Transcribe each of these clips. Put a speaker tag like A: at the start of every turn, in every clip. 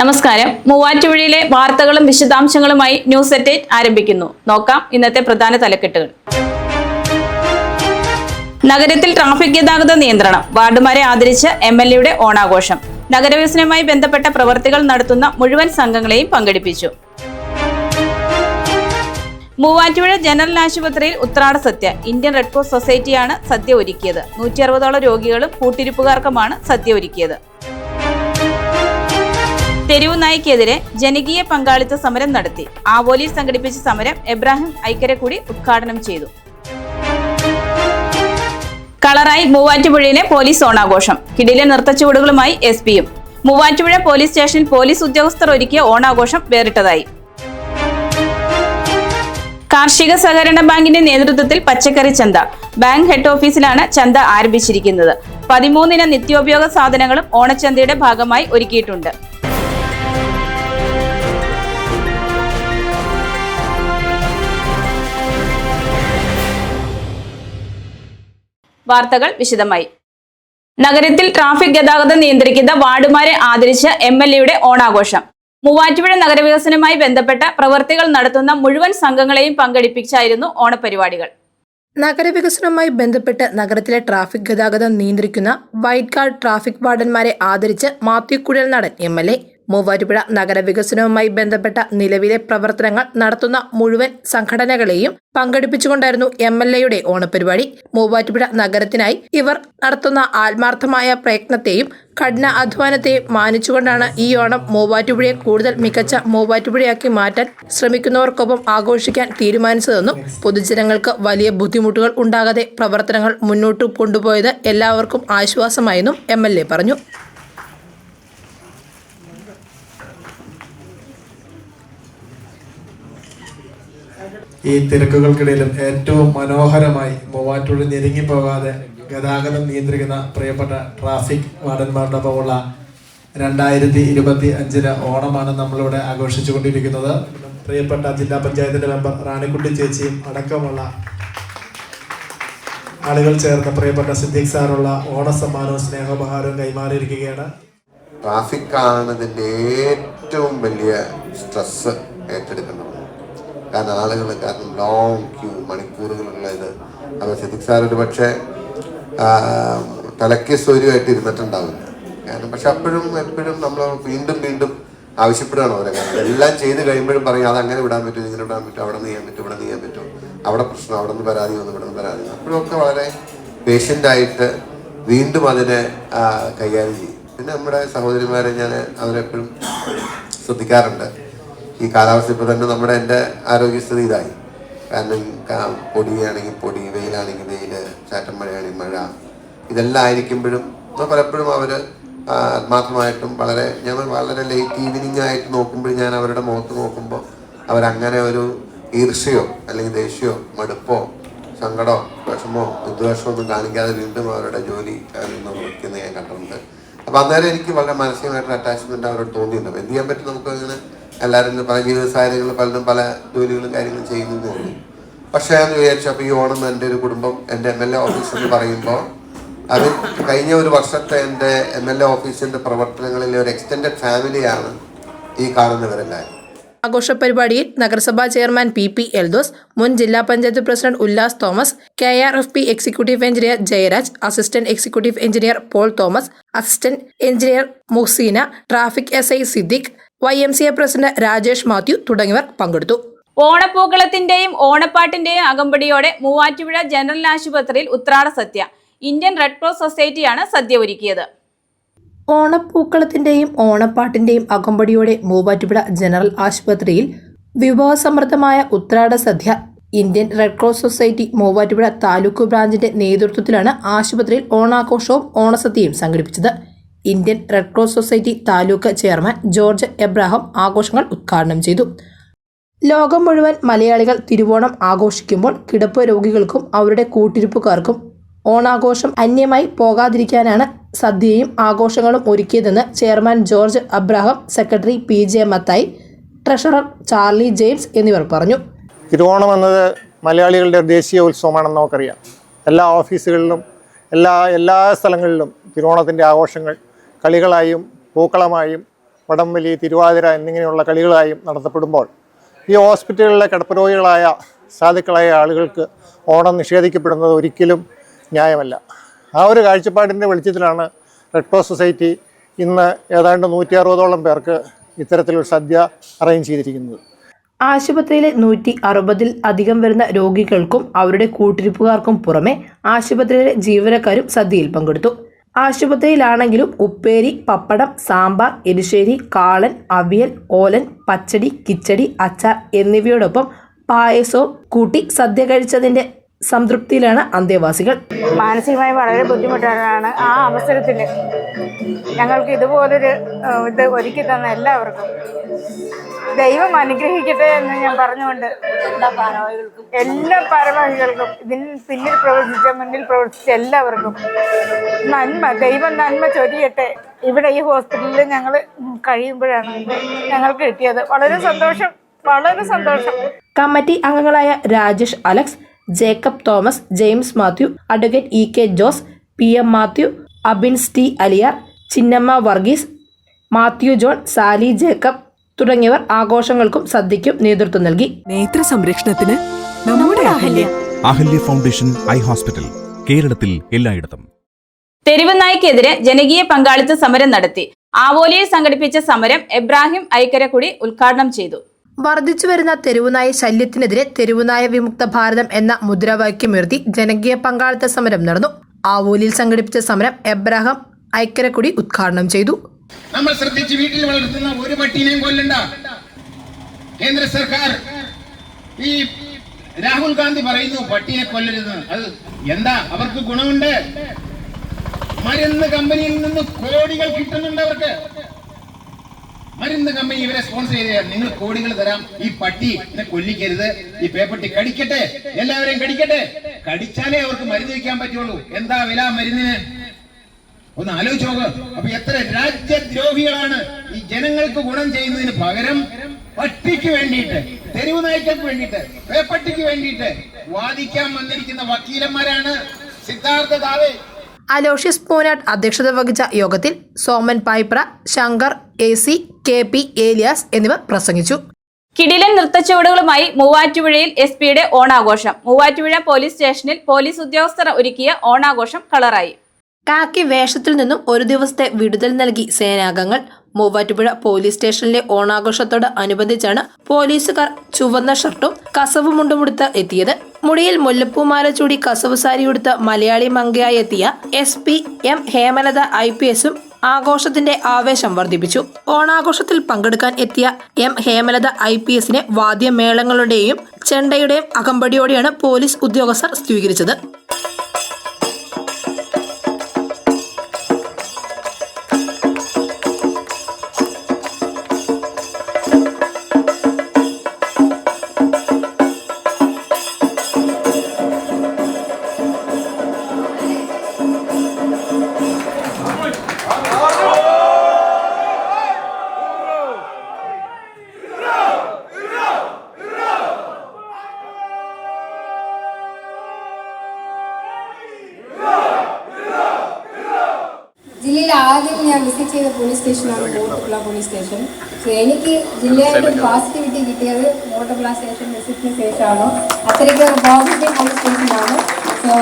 A: നമസ്കാരം. മൂവാറ്റുപുഴയിലെ വാർത്തകളും വിശദാംശങ്ങളുമായി ന്യൂസ് അറ്റേറ്റ് ആരംഭിക്കുന്നു. നോക്കാം ഇന്നത്തെ പ്രധാന തലക്കെട്ടുകൾ. നഗരത്തിൽ ട്രാഫിക് ഗതാഗത നിയന്ത്രണം. വാർഡുമാരെ ആദരിച്ച് എം എൽ എയുടെ ഓണാഘോഷം. നഗരവികസനവുമായി ബന്ധപ്പെട്ട പ്രവർത്തികൾ നടത്തുന്ന മുഴുവൻ സംഘങ്ങളെയും പങ്കെടുപ്പിച്ചു. മൂവാറ്റുപുഴ ജനറൽ ആശുപത്രിയിൽ ഉത്രാട സത്യ. ഇന്ത്യൻ റെഡ് ക്രോസ് സൊസൈറ്റിയാണ് സദ്യ ഒരുക്കിയത്. നൂറ്റി അറുപതോളം രോഗികളും കൂട്ടിരിപ്പുകാർക്കുമാണ് സദ്യ ഒരുക്കിയത്. തെരുവു നായ്ക്കെതിരെ ജനകീയ പങ്കാളിത്ത സമരം നടത്തി. ആവോലിയിൽ സംഘടിപ്പിച്ച സമരം എബ്രാഹിം ഐക്കരക്കുടി ഉദ്ഘാടനം ചെയ്തു. കളറായി മൂവാറ്റുപുഴയിലെ പോലീസ് ഓണാഘോഷം. കിടിലെ നൃത്തച്ചുവടുകളുമായി എസ് പിയും. മൂവാറ്റുപുഴ പോലീസ് സ്റ്റേഷനിൽ പോലീസ് ഉദ്യോഗസ്ഥർ ഒരുക്കിയ ഓണാഘോഷം വേറിട്ടതായി. കാർഷിക സഹകരണ ബാങ്കിന്റെ നേതൃത്വത്തിൽ പച്ചക്കറി ചന്ത. ബാങ്ക് ഹെഡ് ഓഫീസിലാണ് ചന്ത ആരംഭിച്ചിരിക്കുന്നത്. പതിമൂന്നിന നിത്യോപയോഗ സാധനങ്ങളും ഓണച്ചന്തയുടെ ഭാഗമായി ഒരുക്കിയിട്ടുണ്ട്. വാർത്തകൾ വിശദമായി. നഗരത്തിൽ ട്രാഫിക് ഗതാഗതം നിയന്ത്രിക്കുന്ന വാർഡുമാരെ ആദരിച്ച് എം എൽ എയുടെ ഓണാഘോഷം. മൂവാറ്റുപുഴ നഗരവികസനവുമായി ബന്ധപ്പെട്ട പ്രവർത്തികൾ നടത്തുന്ന മുഴുവൻ സംഘങ്ങളെയും പങ്കെടുപ്പിച്ചായിരുന്നു ഓണപരിപാടികൾ.
B: നഗരവികസനവുമായി ബന്ധപ്പെട്ട് നഗരത്തിലെ ട്രാഫിക് ഗതാഗതം നിയന്ത്രിക്കുന്ന വൈറ്റ് കാർഡ് ട്രാഫിക് വാർഡന്മാരെ ആദരിച്ച് Mathew Kuzhalnadan M L A Muvattupuzha നഗരവികസനവുമായി ബന്ധപ്പെട്ട നിലവിലെ പ്രവർത്തനങ്ങൾ നടത്തുന്ന മുഴുവൻ സംഘടനകളെയും പങ്കെടുപ്പിച്ചുകൊണ്ടായിരുന്നു എം എൽ എയുടെ ഓണപരിപാടി മൂവാറ്റുപുഴ നഗരത്തിനായി ഇവർ നടത്തുന്ന ആത്മാർത്ഥമായ പ്രയത്നത്തെയും കഠിന അധ്വാനത്തെയും മാനിച്ചുകൊണ്ടാണ് ഈ ഓണം മൂവാറ്റുപുഴയെ കൂടുതൽ മികച്ച മൂവാറ്റുപുഴയാക്കി മാറ്റാൻ ശ്രമിക്കുന്നവർക്കൊപ്പം ആഘോഷിക്കാൻ തീരുമാനിച്ചതെന്നും പൊതുജനങ്ങൾക്ക് വലിയ ബുദ്ധിമുട്ടുകൾ ഉണ്ടാകാതെ പ്രവർത്തനങ്ങൾ മുന്നോട്ട് കൊണ്ടുപോയത് എല്ലാവർക്കും ആശ്വാസമായെന്നും എം പറഞ്ഞു.
C: ഈ തിരക്കുകൾക്കിടയിലും ഏറ്റവും മനോഹരമായി മൂവാറ്റുപുഴ ഞെരുങ്ങി പോകാതെ ഗതാഗതം നിയന്ത്രിക്കുന്ന പ്രിയപ്പെട്ട ട്രാഫിക് വാർഡന്മാരുടെ ഒപ്പമുള്ള രണ്ടായിരത്തി ഇരുപത്തി അഞ്ചിന് ഓണമാണ് നമ്മളിവിടെ ആഘോഷിച്ചുകൊണ്ടിരിക്കുന്നത്. പ്രിയപ്പെട്ട ജില്ലാ പഞ്ചായത്തിന്റെ മെമ്പർ റാണിക്കുട്ടി ചേച്ചിയും അടക്കമുള്ള ആളുകൾ ചേർന്ന് പ്രിയപ്പെട്ട സിദ്ദീഖ് സാറുള്ള ഓണസമ്മാനവും സ്നേഹോപഹാരവും കൈമാറിയിരിക്കുകയാണ്.
D: ട്രാഫിക് ആണ് ഏറ്റവും വലിയ സ്ട്രെസ് ഏറ്റെടുക്കുന്നത്. കാരണം ആളുകൾ കാരണം ലോങ് ക്യൂ മണിക്കൂറുകളുള്ള ഇത്. അപ്പോൾ സിദ്ദിഖ് സാർ ഒരു പക്ഷേ തലക്കി സ്വരുമായിട്ട് ഇരുന്നിട്ടുണ്ടാവില്ല. കാരണം പക്ഷെ അപ്പോഴും എപ്പോഴും നമ്മൾ വീണ്ടും വീണ്ടും ആവശ്യപ്പെടുകയാണ് അവരെ. കാരണം എല്ലാം ചെയ്ത് കഴിയുമ്പോഴും പറയും അത് അങ്ങനെ വിടാൻ പറ്റും ഇങ്ങനെ വിടാൻ പറ്റും അവിടെ നിന്ന് ചെയ്യാൻ പറ്റും ഇവിടെ ചെയ്യാൻ പറ്റും. അവിടെ പ്രശ്നം അവിടെ നിന്ന് പരാതി വന്നു ഇവിടെ നിന്ന് പരാതി അപ്പോഴൊക്കെ വളരെ പേഷ്യന്റായിട്ട് വീണ്ടും അതിനെ കൈകാര്യം ചെയ്യും. പിന്നെ നമ്മുടെ സഹോദരിമാരെ ഞാൻ അവരെപ്പോഴും ശ്രദ്ധിക്കാറുണ്ട്. ഈ കാലാവസ്ഥ ഇപ്പോൾ തന്നെ നമ്മുടെ എന്റെ ആരോഗ്യസ്ഥിതി ഇതായി. കാരണം പൊടിയാണെങ്കിൽ പൊടി വെയിലാണെങ്കിൽ വെയിൽ ചാറ്റം മഴയാണെങ്കിൽ മഴ ഇതെല്ലാം ആയിരിക്കുമ്പോഴും പലപ്പോഴും അവർ ആത്മാർത്ഥമായിട്ടും വളരെ ഞാൻ വളരെ ലേറ്റ് ഈവനിങ് ആയിട്ട് നോക്കുമ്പോൾ ഞാൻ അവരുടെ മുഖത്ത് നോക്കുമ്പോൾ അവരങ്ങനെ ഒരു ഈർഷയോ അല്ലെങ്കിൽ ദേഷ്യമോ മടുപ്പോ സങ്കടമോ വിഷമോ വിദ്വേഷമോ ഒന്നും കാണിക്കാതെ വീണ്ടും അവരുടെ ജോലി നിർവഹിക്കുന്നത് ഞാൻ കണ്ടിട്ടുണ്ട്. അപ്പൊ അന്നേരം എനിക്ക് വളരെ മാനസികമായിട്ടൊരു അറ്റാച്ച്മെന്റ് അവരോട് തോന്നിയിട്ടുണ്ട്. എന്ത് ചെയ്യാൻ പറ്റും നമുക്ക് അങ്ങനെ എല്ലാവരും പല ജീവിതസാഹചര്യങ്ങൾ പലരും പല ജോലികളും കാര്യങ്ങളും ചെയ്യുന്നു എന്ന് പക്ഷേ ഞാൻ വിചാരിച്ചു അപ്പൊ ഈ ഓണം എന്റെ ഒരു കുടുംബം എന്റെ എം എൽ എ ഓഫീസ് എന്ന് പറയുമ്പോൾ അത് കഴിഞ്ഞ ഒരു വർഷത്തെ എന്റെ എം എൽ എ ഓഫീസിന്റെ പ്രവർത്തനങ്ങളിലെ ഒരു എക്സ്റ്റെൻഡഡ് ഫാമിലിയാണ് ഈ കാണുന്നവരെല്ലാവരും.
B: ആഘോഷ പരിപാടിയിൽ നഗരസഭാ ചെയർമാൻ പി പി എൽദോസ് മുൻ ജില്ലാ panchayat president Ullas Thomas K R F P executive engineer Jayaraj assistant executive engineer Paul Thomas assistant engineer Muhseena traffic S I Siddique Y M C A president Rajesh Mathew തുടങ്ങിയവർ പങ്കെടുത്തു.
A: ഓണപ്പൂക്കളത്തിന്റെയും ഓണപ്പാട്ടിന്റെയും അകമ്പടിയോടെ Muvattupuzha general ആശുപത്രിയിൽ ഉത്രാട സദ്യ Indian red cross സൊസൈറ്റിയാണ് സദ്യ ഒരുക്കിയത്.
B: ഓണപ്പൂക്കളത്തിന്റെയും ഓണപ്പാട്ടിന്റെയും അകമ്പടിയോടെ മൂവാറ്റുപുഴ ജനറൽ ആശുപത്രിയിൽ വിഭവസമൃദ്ധമായ ഉത്രാട സദ്യ Indian Red Cross Society Muvattupuzha taluk ബ്രാഞ്ചിന്റെ നേതൃത്വത്തിലാണ് ആശുപത്രിയിൽ ഓണാഘോഷവും ഓണസദ്യയും സംഘടിപ്പിച്ചത്. Indian Red Cross society taluk chairman George Abraham ആഘോഷങ്ങൾ ഉദ്ഘാടനം ചെയ്തു. ലോകം മുഴുവൻ മലയാളികൾ തിരുവോണം ആഘോഷിക്കുമ്പോൾ കിടപ്പ് രോഗികൾക്കും അവരുടെ കൂട്ടിരിപ്പുകാർക്കും ഓണാഘോഷം അന്യമായി പോകാതിരിക്കാനാണ് സദ്യയും ആഘോഷങ്ങളും ഒരുക്കിയതെന്ന് chairman George Abraham secretary P J Mathai treasurer Charlie James എന്നിവർ പറഞ്ഞു.
E: തിരുവോണം എന്നത് മലയാളികളുടെ ദേശീയ ഉത്സവമാണെന്ന് നമുക്കറിയാം. എല്ലാ ഓഫീസുകളിലും എല്ലാ എല്ലാ സ്ഥലങ്ങളിലും തിരുവോണത്തിന്റെ ആഘോഷങ്ങൾ കളികളായും പൂക്കളമായും വടംവലി തിരുവാതിര എന്നിങ്ങനെയുള്ള കളികളായും നടത്തപ്പെടുമ്പോൾ ഈ ഹോസ്പിറ്റലിലെ കിടപ്പുരോഗികളായ സാധുക്കളായ ആളുകൾക്ക് ഓണം നിഷേധിക്കപ്പെടുന്നത് ഒരിക്കലും ന്യായമല്ല. ആ ഒരു കാഴ്ചപ്പാടിന്റെ വെളിച്ചത്തിലാണ് റെഡ് ക്രോസ് സൊസൈറ്റി ഇന്ന് ഏതാണ്ട് നൂറ്റി അറുപതോളം പേർക്ക് ഇത്തരത്തിലൊരു സദ്യ അറേഞ്ച് ചെയ്തിരിക്കുന്നത്.
B: ആശുപത്രിയിലെ നൂറ്റി അറുപതിൽ അധികം വരുന്ന രോഗികൾക്കും അവരുടെ കൂട്ടിരിപ്പുകാർക്കും പുറമെ ആശുപത്രിയിലെ ജീവനക്കാരും സദ്യയിൽ പങ്കെടുത്തു. ആശുപത്രിയിലാണെങ്കിലും ഉപ്പേരി പപ്പടം സാമ്പാർ എരിശ്ശേരി കാളൻ അവിയൽ ഓലൻ പച്ചടി കിച്ചടി അച്ചാർ എന്നിവയോടൊപ്പം പായസവും കൂട്ടി സദ്യ കഴിച്ചതിന്റെ സംതൃപ്തിയിലാണ് അന്തേവാസികൾ.
F: മാനസികമായി വളരെ ബുദ്ധിമുട്ടാണ് ആ അവസരത്തിൽ ഞങ്ങൾക്ക് ഇതുപോലൊരു ഇത് ഒരുക്കി തന്ന എല്ലാവർക്കും. ദൈവം അനുഗ്രഹിക്കട്ടെ എന്ന് ഞാൻ പറഞ്ഞുകൊണ്ട് എല്ലാ ഭാരവാഹികൾക്കും ഇതിന് പിന്നിൽ പ്രവർത്തിച്ച മുന്നിൽ പ്രവർത്തിച്ച എല്ലാവർക്കും നന്മ ദൈവം നന്മ ചൊരിയട്ടെ. ഇവിടെ ഈ ഹോസ്പിറ്റലിൽ ഞങ്ങൾ കഴിയുമ്പോഴാണ് ഞങ്ങൾക്ക് കിട്ടിയത്. വളരെ സന്തോഷം വളരെ സന്തോഷം.
B: കമ്മിറ്റി അംഗങ്ങളായ Rajesh Alex Jacob Thomas James Mathew advocate E K Jose P M Mathew Abins T Aliyar Chinnamma Varghese Mathew John Sali Jacob തുടങ്ങിയവർ ആഘോഷങ്ങൾക്കും സദ്യയ്ക്കും നേതൃത്വം നൽകി.
G: നേത്ര സംരക്ഷണത്തിന് നമ്മുടെ Ahalya.
H: Ahalya. Foundation eye hospital കേരളത്തിൽ എല്ലായിടത്തും.
A: തെരുവ് നായ്ക്കെതിരെ ജനകീയ പങ്കാളിത്ത സമരം നടത്തി. ആവോലിയിൽ സംഘടിപ്പിച്ച സമരം എബ്രാഹിം ഐക്കരക്കുടി ഉദ്ഘാടനം ചെയ്തു.
B: വർദ്ധിച്ചുവരുന്ന തെരുവുനായ ശല്യത്തിനെതിരെ തെരുവുനായ വിമുക്ത ഭാരതം എന്ന മുദ്രാവാക്യമുയർത്തി ജനകീയ പങ്കാളിത്ത സമരം നടന്നു. ആവൂലിൽ സംഘടിപ്പിച്ച സമരം എബ്രാഹാം ഐക്കരക്കുടി ഉദ്ഘാടനം ചെയ്തു.
I: നമ്മൾ ശ്രദ്ധിച്ച് വീട്ടിൽ വളർത്തുന്ന ഒരു പട്ടീനെയും കൊല്ലണ്ട. കേന്ദ്ര സർക്കാർ ഈ രാഹുൽ ഗാന്ധി പറയുന്നു പട്ടിയെ കൊല്ലരുത്. അത് എന്താ? അവർക്ക് ഗുണമുണ്ട്? മരുന്ന് കമ്പനിയിൽ നിന്ന് കോടികൾ കിട്ടുന്നുണ്ട് അവർക്ക്. മരുന്ന് കമ്പനി ഇവരെ സ്പോൺസർ ചെയ്ത് നിങ്ങൾ കോടികൾ തരാം. ഈ പട്ടി എന്നെ കൊല്ലിക്കരുത്. ഈ പേപ്പട്ടി കടിക്കട്ടെ. എല്ലാവരെയും കടിക്കട്ടെ. കടിച്ചാലേ അവർക്ക് മരുന്ന് വയ്ക്കാൻ പറ്റുള്ളൂ. എന്താ വില മരുന്നിന്? ഒന്ന് ആലോചിച്ച് നോക്ക്. അപ്പൊ എത്ര രാജ്യദ്രോഹികളാണ് ഈ ജനങ്ങൾക്ക് ഗുണം ചെയ്യുന്നതിന് പകരം പട്ടിക്ക് വേണ്ടിയിട്ട് തെരുവ് നായ്ക്കൾക്ക് വേണ്ടിയിട്ട് പേപ്പട്ടിക്ക് വേണ്ടിയിട്ട് വാദിക്കാൻ വന്നിരിക്കുന്ന വക്കീലന്മാരാണ് സിദ്ധാർത്ഥ ദാവേ.
B: അലോഷ്യസ് പൂനാട്ട് അധ്യക്ഷത വഹിച്ച യോഗത്തിൽ Soman Paipra Shankar A C K P Eliyas എന്നിവർ പ്രസംഗിച്ചു.
A: കിടിലൻ നൃത്തച്ചുവടുകളുമായി മൂവാറ്റുപുഴയിൽ എസ് പിയുടെ ഓണാഘോഷം. മൂവാറ്റുപുഴ പോലീസ് സ്റ്റേഷനിൽ പോലീസ് ഉദ്യോഗസ്ഥർ ഒരുക്കിയ ഓണാഘോഷം കളറായി.
B: കാക്കി വേഷത്തിൽ നിന്നും ഒരു ദിവസത്തെ വിടുതൽ നൽകി സേനാംഗങ്ങൾ. മൂവാറ്റുപുഴ പോലീസ് സ്റ്റേഷനിലെ ഓണാഘോഷത്തോട് അനുബന്ധിച്ചാണ് പോലീസുകാർ ചുവന്ന ഷർട്ടും കസവ് മുണ്ടുമുടുത്ത് എത്തിയത്. മുടിയിൽ മുല്ലപ്പൂമാല ചൂടി കസവ് സാരിയുടുത്ത് മലയാളി മങ്കയായി എത്തിയ S P M Hemalatha I P എസും ആഘോഷത്തിന്റെ ആവേശം വർദ്ധിപ്പിച്ചു. ഓണാഘോഷത്തിൽ പങ്കെടുക്കാൻ എത്തിയ എം ഹേമലത ഐ പി എസിനെ വാദ്യമേളങ്ങളുടെയും ചെണ്ടയുടെയും അകമ്പടിയോടെയാണ് പോലീസ് ഉദ്യോഗസ്ഥർ സ്വീകരിച്ചത്.
J: ചെയ്ത പോലീസ് സ്റ്റേഷനാണ് മോട്ടപ്പുള്ള പോലീസ് സ്റ്റേഷൻ സോ എനിക്ക് ജില്ലയായിട്ട് പോസിറ്റിവിറ്റി കിട്ടിയത് മോട്ടപ്പുള്ള സ്റ്റേഷൻ വിസിറ്റിന് ശേഷമാണ്? അത്രയ്ക്ക് ഒരു പോസിറ്റീവ് പോലീസ് സ്റ്റേഷനാണ് സോ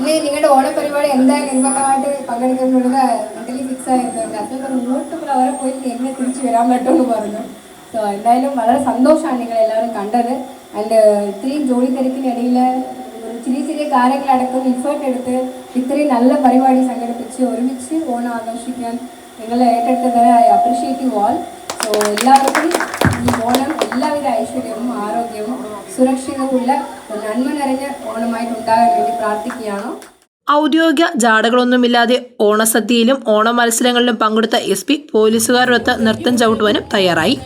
J: ഇനി നിങ്ങളുടെ ഓണ പരിപാടി എന്തായാലും നിർബന്ധമായിട്ട് പങ്കെടുക്കുന്നുള്ളത് മെന്റലി ഫിക്സ് ആയിരുന്നുണ്ട് അപ്പോൾ മോട്ടപ്പുള്ള അവരെ പോയി എന്നെ തിരിച്ചു വരാൻ പറ്റുമെന്ന് പറഞ്ഞു. സോ എന്തായാലും വളരെ സന്തോഷമാണ് നിങ്ങളെല്ലാവരും കണ്ടത്. ആൻഡ് ഇത്രയും ജോലി തിരക്കിനിടയിൽ ചെറിയ ചെറിയ കാര്യങ്ങളടക്കം ഇൻഫേർട്ട് എടുത്ത് ഇത്രയും നല്ല പരിപാടി സംഘടിപ്പിച്ച് ഒരുമിച്ച് ഓണം ആഘോഷിക്കാൻ നിങ്ങൾ ഏറ്റെടുത്തതിന് I appreciate you all so എല്ലാവർക്കും ഈ ഓണം എല്ലാവിധ ഐശ്വര്യവും ആരോഗ്യവും സുരക്ഷിതവുമുള്ള ഒരു നന്മ നിറഞ്ഞ ഓണമായിട്ടുണ്ടാകാൻ വേണ്ടി പ്രാർത്ഥിക്കുകയാണ്.
B: ഔദ്യോഗിക ജാടകളൊന്നുമില്ലാതെ ഓണസദ്യയിലും ഓണ മത്സരങ്ങളിലും പങ്കെടുത്ത എസ് പി പോലീസുകാരൊത്ത് നൃത്തം ചവിട്ടുവാനും തയ്യാറായി.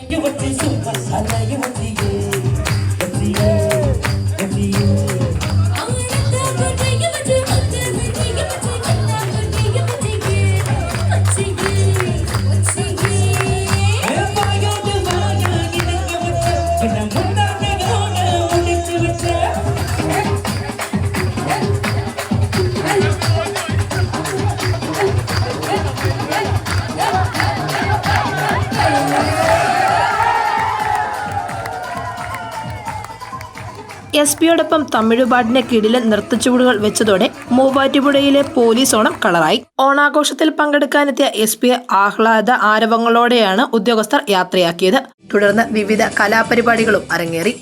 B: എസ് പിയോടൊപ്പം തമിഴുപാടിന്റെ കീഴിലെ നൃത്തച്ചുവടുകൾ വെച്ചതോടെ മൂവാറ്റുപുഴയിലെ പോലീസ് ഓണം കളറായി. ഓണാഘോഷത്തിൽ പങ്കെടുക്കാനെത്തിയ എസ് പിയെ ആഹ്ലാദ ആരവങ്ങളോടെയാണ് ഉദ്യോഗസ്ഥർ യാത്രയാക്കിയത്. തുടർന്ന് വിവിധ കലാപരിപാടികളും അരങ്ങേറി.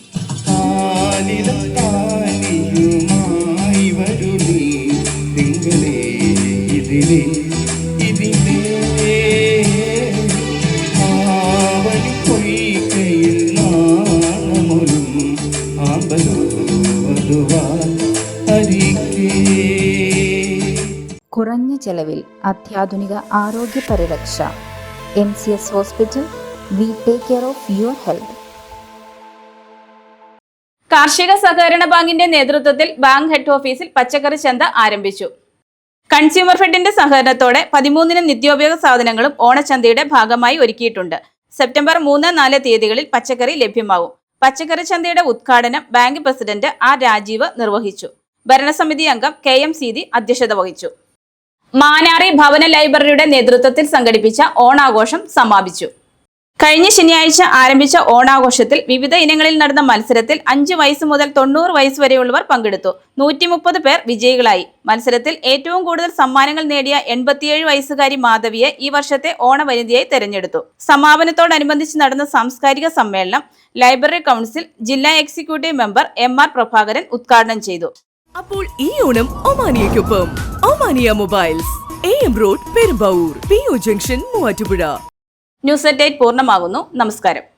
J: ചെലവിൽ അത്യാധുനിക ആരോഗ്യ പരിരക്ഷ. M C S hospital we take care of your health.
A: കാർഷിക സഹകരണ ബാങ്കിന്റെ നേതൃത്വത്തിൽ ബാങ്ക് ഹെഡ് ഓഫീസിൽ പച്ചക്കറി ചന്ത ആരംഭിച്ചു. കൺസ്യൂമർ ഫെഡിന്റെ സഹകരണത്തോടെ പതിമൂന്നിന് നിത്യോപയോഗ സാധനങ്ങളും ഓണച്ചന്തയുടെ ഭാഗമായി ഒരുക്കിയിട്ടുണ്ട്. സെപ്റ്റംബർ മൂന്ന് നാല് തീയതികളിൽ പച്ചക്കറി ലഭ്യമാവും. പച്ചക്കറി ചന്തയുടെ ഉദ്ഘാടനം ബാങ്ക് പ്രസിഡന്റ് ആർ രാജീവ് നിർവഹിച്ചു. ഭരണസമിതി അംഗം കെ എം സീതി അധ്യക്ഷത വഹിച്ചു. മാനാറി ഭവന ലൈബ്രറിയുടെ നേതൃത്വത്തിൽ സംഘടിപ്പിച്ച ഓണാഘോഷം സമാപിച്ചു. കഴിഞ്ഞ ശനിയാഴ്ച ആരംഭിച്ച ഓണാഘോഷത്തിൽ വിവിധ ഇനങ്ങളിൽ നടന്ന മത്സരത്തിൽ അഞ്ച് വയസ്സ് മുതൽ തൊണ്ണൂറ് വയസ്സ് വരെയുള്ളവർ പങ്കെടുത്തു. നൂറ്റി മുപ്പത് പേർ വിജയികളായി. മത്സരത്തിൽ ഏറ്റവും കൂടുതൽ സമ്മാനങ്ങൾ നേടിയ എൺപത്തിയേഴ് വയസ്സുകാരി മാധവിയെ ഈ വർഷത്തെ ഓണവനിതയായി തെരഞ്ഞെടുത്തു. സമാപനത്തോടനുബന്ധിച്ച് നടന്ന സാംസ്കാരിക സമ്മേളനം ലൈബ്രറി കൗൺസിൽ ജില്ലാ executive member M R Prabhakaran ഉദ്ഘാടനം ചെയ്തു.
G: അപ്പോൾ ഈ Onam ഒമാനിയയ്ക്കൊപ്പം. Omania mobiles A M road Perumbavoor P O junction Muvattupuzha.
A: News at പൂർണമാകുന്നു. നമസ്കാരം.